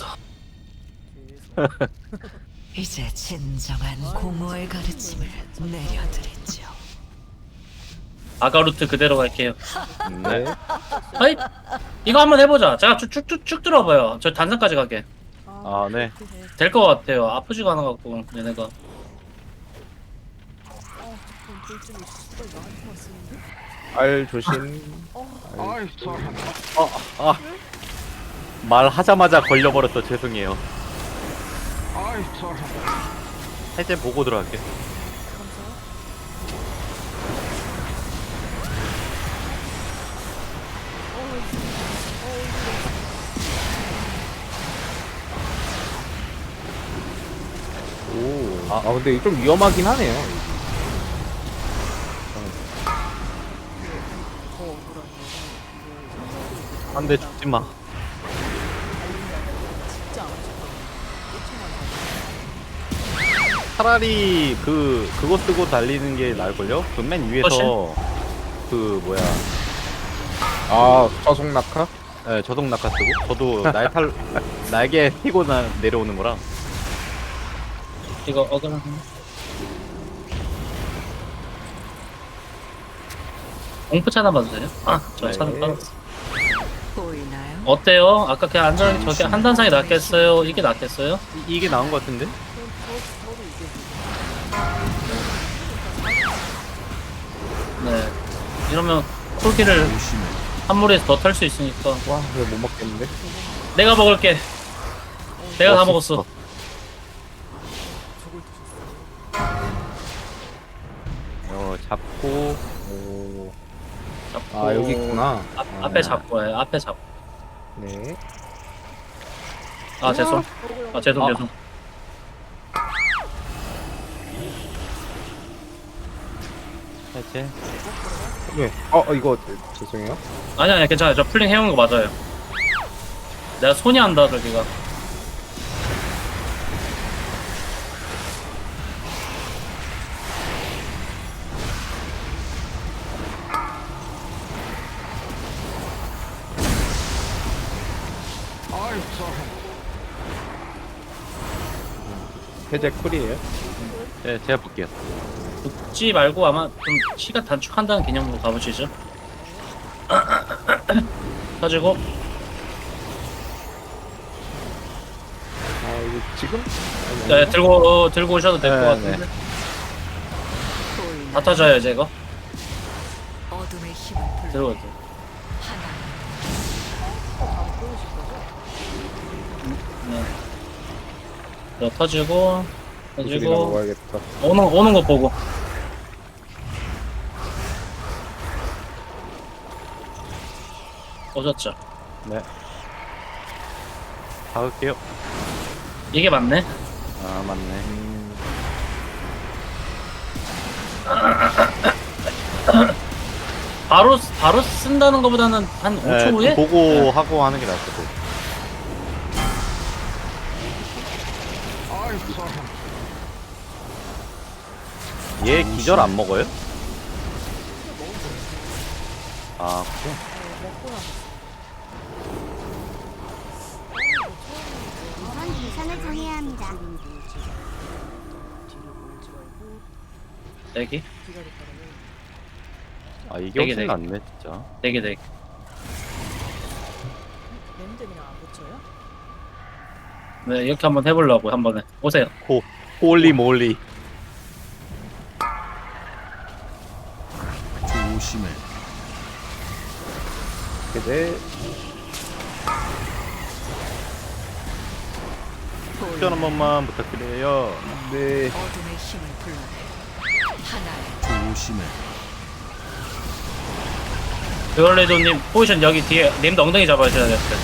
됐어. 이제 진정한 공허의 가르침을 내려드리죠. 아가루트 그대로 갈게요. 네. 아이 이거 한번 해보자. 제가 쭉쭉쭉 쭉 들어봐요. 저 단상까지 가게. 아, 네. 될 것 같아요. 아프지가 않아 갖고 얘네가. 알 조심. 어, 아. 말하자마자 걸려버렸어. 죄송해요. 해제 보고 들어갈게. 오. 아, 근데 좀 위험하긴 하네요. 안돼 죽지 마. 차라리 그 그거 쓰고 달리는 게 나을걸요? 그 맨 위에서 그 뭐야 아, 저속 낙하? 예, 저속 낙하 쓰고 저도 날탈 날개 피고 나 내려오는 거라 이거 어그랑. 공포 차나 봐주세요. 아, 저 네. 차는 빠졌어. 보이나요? 어때요? 아까 그냥 안전하게 저게 한 단상이 낫겠어요? 이게 낫겠어요? 이, 이게 나은 것 같은데? 이러면 쿨기를 한 무리에서 더 탈 수 있으니까. 와, 이거 못 먹겠는데? 내가 먹을게. 내가 다 멋있어. 먹었어. 어 잡고 오. 잡고. 아, 여기 있구나. 앞, 앞에 잡고 해. 앞에 잡고. 네. 아 죄송. 아 죄송 아. 죄송. 해제 왜? 어, 어, 이거 죄송해요. 아니 아니 괜찮아요. 저 풀링 해온 거 맞아요. 내가 손이 안다 저기가. 해제 쿨이에요. 네 제가 볼게요 붙지 말고 아마 좀 시간 단축한다는 개념으로 가보시죠. 터지고 아, 이거 지금? 아니, 네, 아니. 들고 어, 들고 오셔도 될 것 네, 같은데 네. 보이나요? 다 터져요 이제 이거 어둠의 힘을 불러 들고 오세요. 하나 네. 저 터지고 터지고 먹어야겠다. 오는 오는 거 보고 오셨죠? 네 박을게요 이게 맞네. 아 맞네 음, 바로 바로 쓴다는 것보다는 한 5초 네, 후에 보고 네. 하고 하는 게 나을 것 같아요 얘 기절 안 먹어요? 아 그래? 우선 계산을 정해야 합니다. 대기 아 이게 되게, 훨씬 되게. 낫네 진짜 안 붙여요? 네 이렇게 한번 해보려고 한 번에 오세요. 호 홀리 몰리 해제. 출연 한 번만 부탁드려요 네. 어둠의 힘을 불러내 하나의 듀얼레이도님 포지션 여기 뒤에 님도 엉덩이 잡아주셔야 될 듯.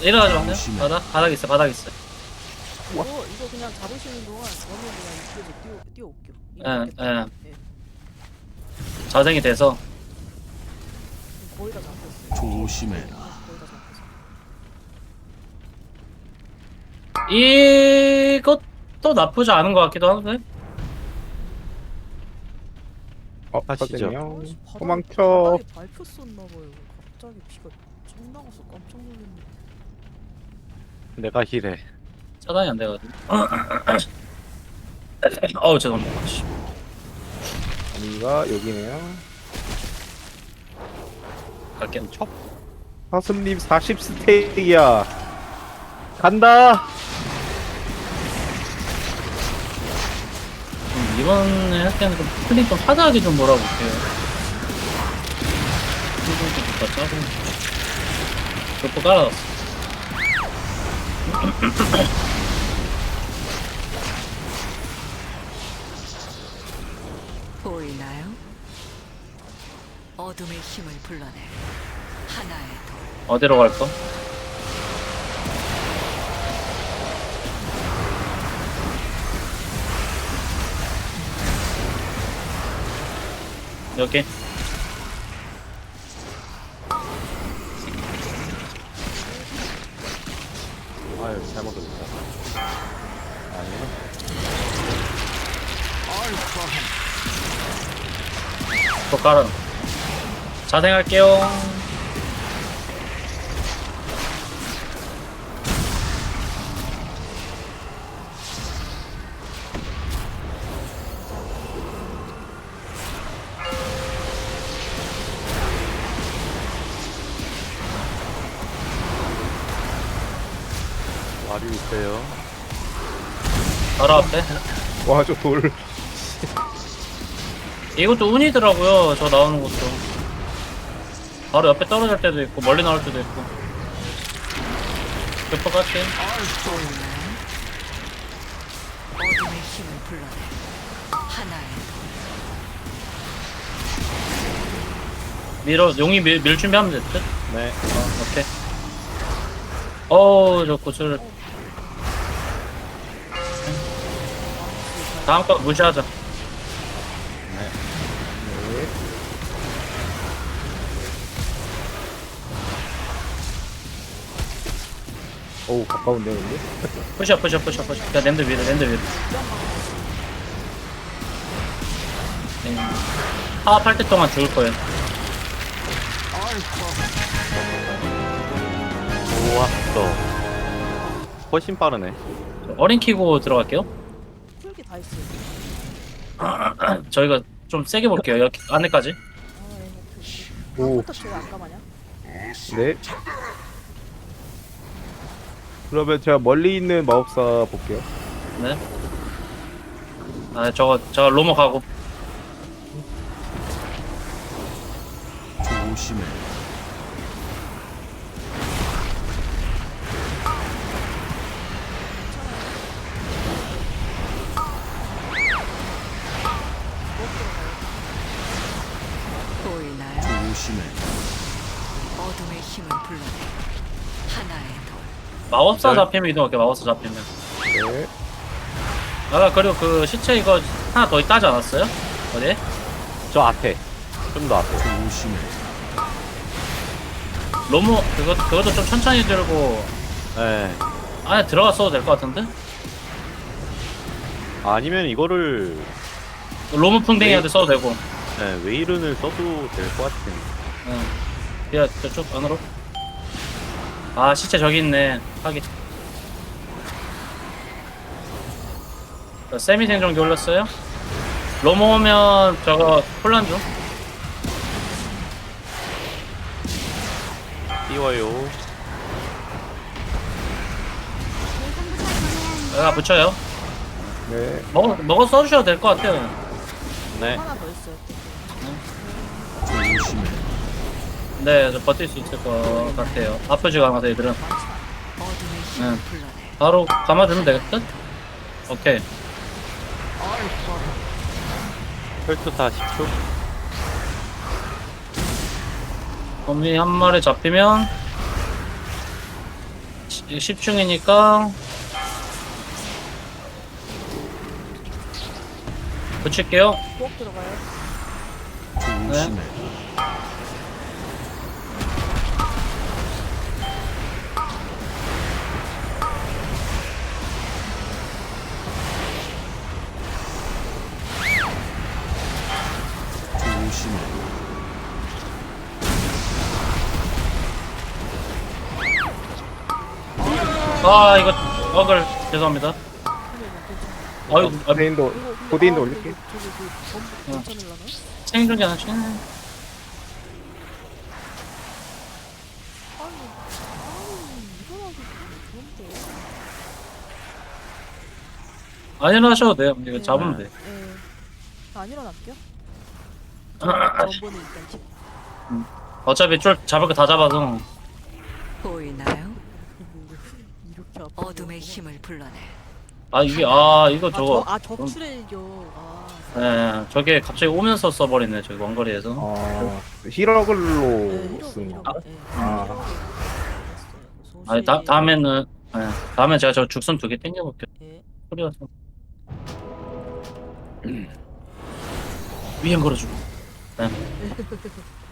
일어나지 마세요. 바닥 바닥 있어 바닥 있어. 이거 그냥 잡으시는 동안 저는 그냥 이쪽에서 뛰어 뛰어올게요. 이거 예. 예. 예. 자생이 돼서 거의 다 잡혔어요. 조심해라. 거의 다 잡혔어요. 이것도 나쁘지 않은 것 같기도 한데. 어, 바닥에- 도망쳐. 바닥에 밟혔었나봐요. 갑자기 피가 쭉 나가서 깜짝 놀랐네. 내가 힐해. 차단이 안 돼가지고. 어우 죄송합니다. 씨. 아미가 여기네요. 갈게요. 사슴님 40 스테이야. 간다. 음, 이번에 할 때는 좀 플링 좀 하드하게 좀 몰아볼게요. 이것도 다 짜고. 족보 깔아놨어. 보이나요? 어둠의 힘을 불러내 하나의 돌 어디로 갈까? 여기 또 깔아. 자생할게요. 와류 있어요. 바로 앞에. 와, 저 돌. 이것도 운이더라고요. 저 나오는 것도. 바로 옆에 떨어질 때도 있고 멀리 나올 때도 있고. 몇퍼 갈게. 어둠의 힘을 불러내 하나의 밀어 용이 밀, 밀 준비하면 됐 듯. 네. 어, 오케이. 어우, 저 고추를. 다음 거 무시하자. 어우, 가까운데, 근데? 푸셔, 푸셔, 푸셔, 푸셔. 야, 랜드 위로, 랜드 위로. 네. 파업할 때 동안 죽을 거예요. 좋았어. 훨씬 빠르네. 어린 키고 들어갈게요. 풀기 다 있어요. 저희가 좀 세게 볼게요. 여기 안에까지. 아, 얘네 그. 네. 그러면 제가 멀리 있는 마법사 볼게요. 네. 아, 저거, 저 로모 가고. 보이나요? 어둠의 힘을 불러내 하나의 돌 마법사 네. 잡히면 이동할게, 마법사 잡히면. 네. 아, 그리고 그 시체 이거 하나 더 따지 않았어요? 어디? 저 앞에. 좀 더 앞에. 로모, 그거, 그것도 좀 천천히 들고 네. 안에 들어갔어도 될 것 같은데? 아니면 이거를 로모 풍뎅이한테 써도 되고. 네, 웨이른을 써도 될 것 같은. 응. 야, 저쪽 안으로. 아, 시체 저기 있네. 하기. 자, 세미 생존기 올렸어요? 로모 오면 저거 혼란 중. 띄워요. 내가 붙여요. 네. 먹어, 먹어 써주셔도 될 것 같아요. 그냥. 네. 하나 더 있어 네, 저 버틸 수 있을 것 같아요. 아프지가 않아서 얘들은. 불러내 바로 감아주면 되겠다? 오케이. 혈투사 10초. 범위 한 마리 잡히면 10중이니까 붙일게요. 꼭 들어가요. 네. 아 이거 어글 죄송합니다. 아유 아, 고대인도 고대인도 올릴게. 괜찮을라나? 생존기 하나 좋은데. 안 일어나셔도 돼요. 이거 잡으면 돼. 예. 안 일어날게요. 전번에 일단 집 어차피 쫄 잡을 거 다 잡아서 보이나요? 이렇게 아파. 어둠의 힘을 불러내. 아 이게 아 이거 아, 저거 저, 아 적출혈력. 아, 예 저게 갑자기 오면서 써버리네 저기 원거리에서. 아 네, 이러, 쓴. 이러, 예. 아. 아니 다 다음에는 예 다음에 제가 저 죽선 두 개 땡겨볼게요. 예. 소리라서. 위험 걸어주고.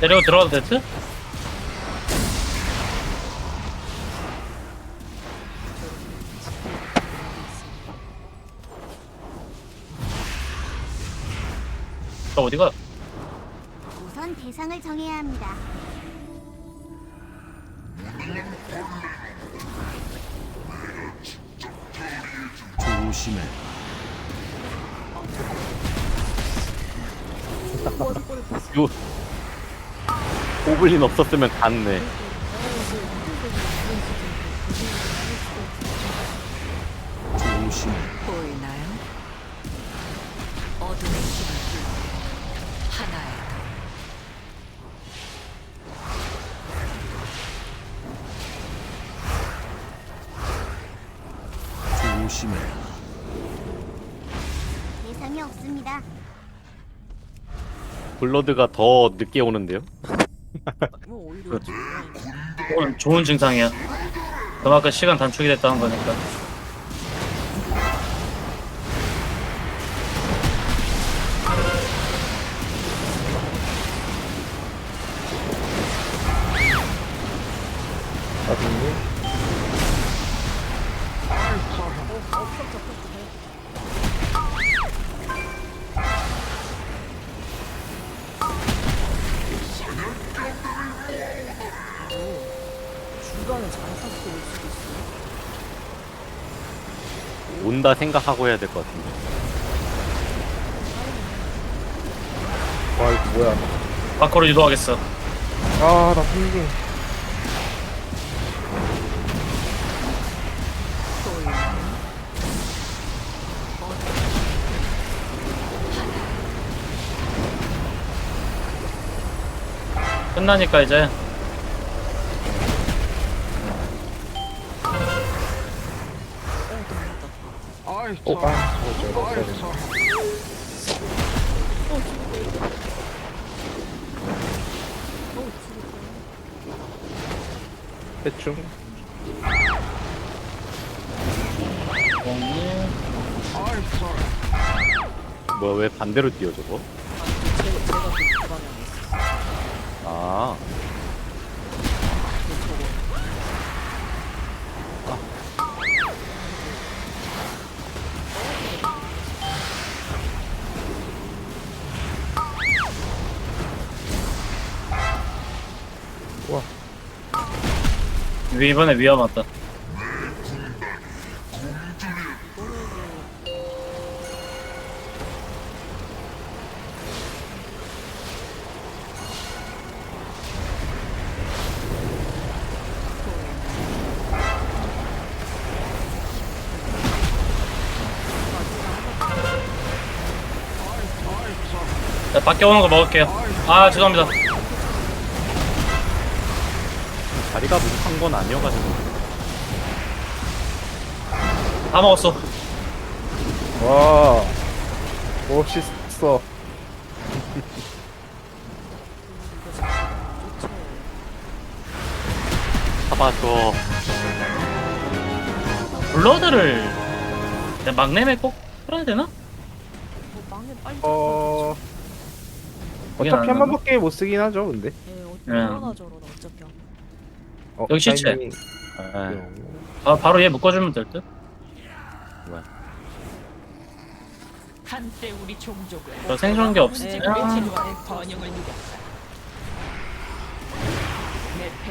내려고 들어가도 됐지? 저 어디가? 우선 대상을 정해야 합니다. 조심해. 요 고블린 없었으면 갔네. 조심해. 보이나요? 어둠의 힘을 불러내. 하나의 돌. 조심해. 대상이 없습니다. 블러드가 더 늦게 오는데요? 뭐 오히려. 오늘 좋은 증상이야. 그만큼 시간 단축이 됐다는 거니까. 생각하고 해야 될 것 같은데. 와 이거 뭐야? 밖으로 이동하겠어. 아나? 어둠. 끝나니까 이제 어, 아, 저거 저거. 어, 죽었다. 대충. 뭐야 왜 반대로 뛰어 저거? 제가, 그. 아 이번에 위험하다. 자, 밖에 오는 거 먹을게요. 아 죄송합니다. 자리가 부족한 건 아니어가지고. 다 먹었어. 와 멋있어. 잡아줘. 블러드를 내 막내매 꼭 풀어야 되나? 뭐 망해 빨리. 어 어차피 한 번밖에 못 쓰긴 하죠 근데. 예, 불안하죠 저러다 어차피 어, 여기 시체. 타이밍. 예. 아, 바로 얘 묶어주면 될 듯? 한때 우리 종족을 저 생존기 없으면 제도의 번영을 누렸다.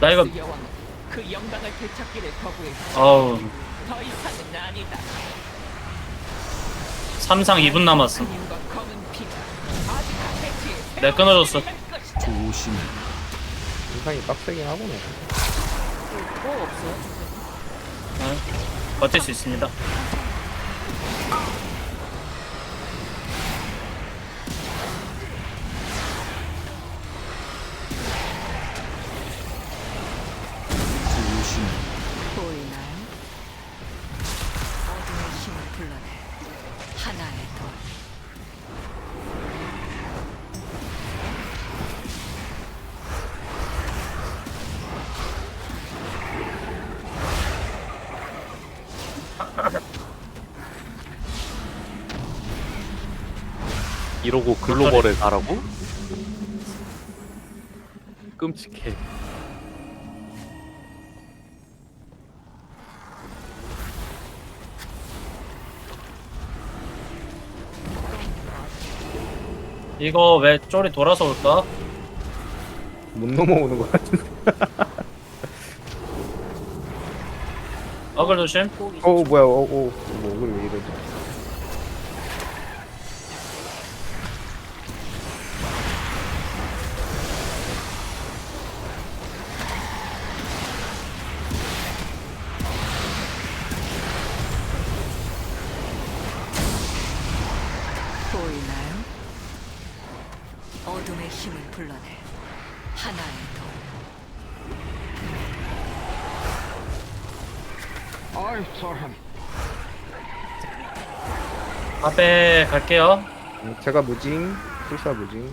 나 이거- 여왕은 그 영광을 되찾기를 거부했다. 어우 더 이상은 아니다. 3상 2분 남았음 그님과 검은 피가 아직 대지에 내 끊어졌어 것이다. 조심해. 인상이 빡세긴 하구나. 뭐 없어요? 응. 버틸 수 있습니다 조심해. 보이나 이러고 글로벌에 가라고? 끔찍해. 이거 왜 쪼리 돌아서 올까? 못 넘어오는 것 같은데. 어글 조심 어 뭐야 어, 어, 뭐 오늘 왜 이러지? 갈게요 음, 제가 무징, 술사 무징.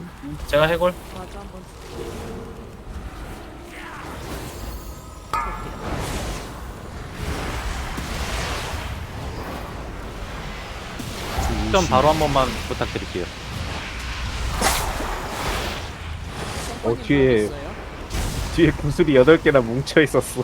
제가 해골 맞아 한번 좀 바로 한 번만 부탁드릴게요. 어 뒤에 있어요? 뒤에 구슬이 8개나 뭉쳐 있었어.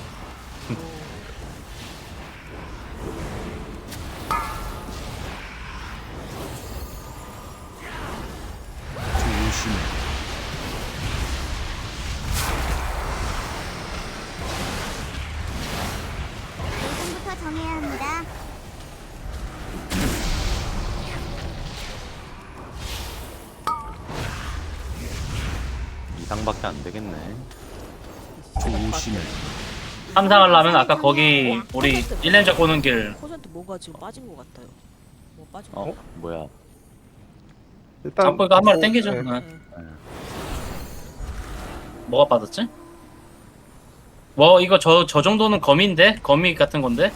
이상밖에 안 되겠네. 조심해. 3상 하려면 아까 거기 우리 1렘자 꼬는 길 퍼센트 뭐가 지금 빠진 것 같아요 뭐 빠진 것 어? 뭐야? 일단 잡고 이거 한 마리 어, 땡기죠 네. 네. 네. 뭐가 빠졌지? 뭐 이거 저, 저 정도는 거미인데? 거미 같은 건데?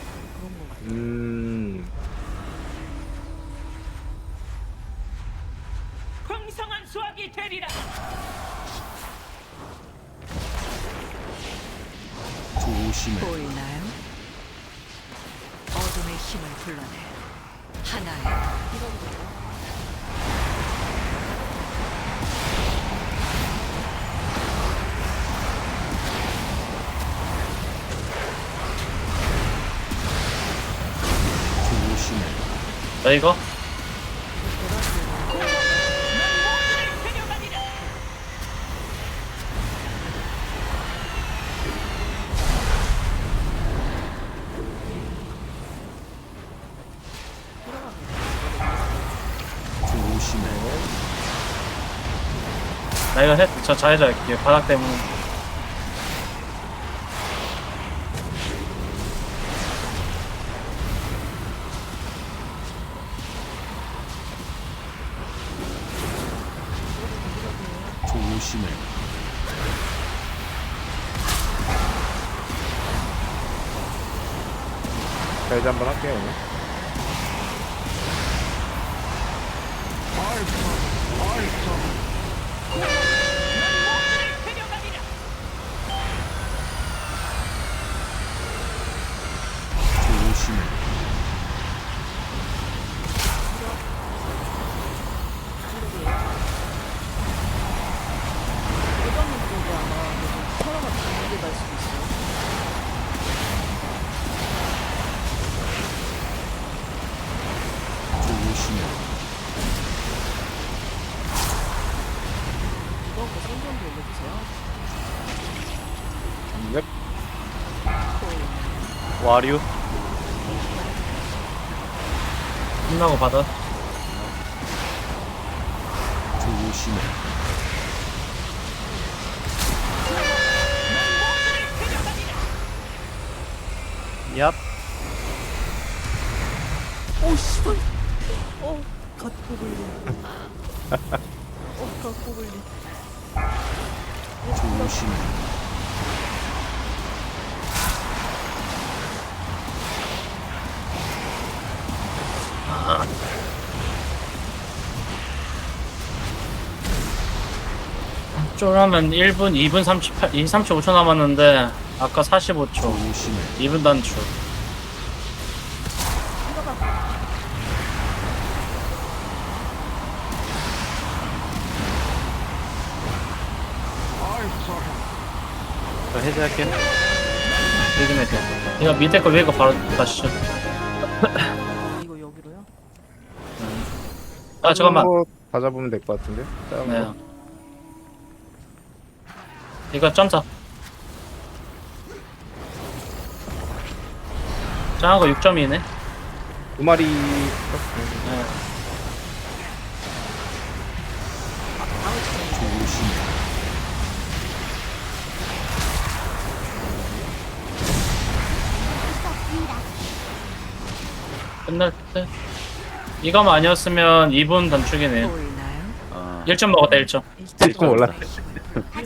조심해. 보이나요? 어둠의 힘을 불러내 하나의 조심해. 자 이거 저 자해자 할게요 바닥 때문에 조심해. 자 이제 한번 할게요. 오늘. 조심해. 회장님 쪽이 아마 좀 올려주세요. 넵. 와류 끝나고 받아. 조심해. 얍 오 씨발. 어, 갓 고블린. 어, 갓 고블린. 조심해. 쫄하면 1분, 2분 38, 2 35초 남았는데 아까 45초. 조심해. 2분 단축. 저 해제할게 리듬에 돼. 이거 밑에 거 위에 거 바로 가시죠. 이거 여기로요? 아 잠깐만. 다 잡으면 될 것 같은데. 네. 거. 이거 점사. 작은 거 6점이네. 두 마리. 네. 끝날 때. 이거만 아니었으면 2분 단축이네요. 보이나요? 아 1점 먹었다 1점. 일점 올라. 가정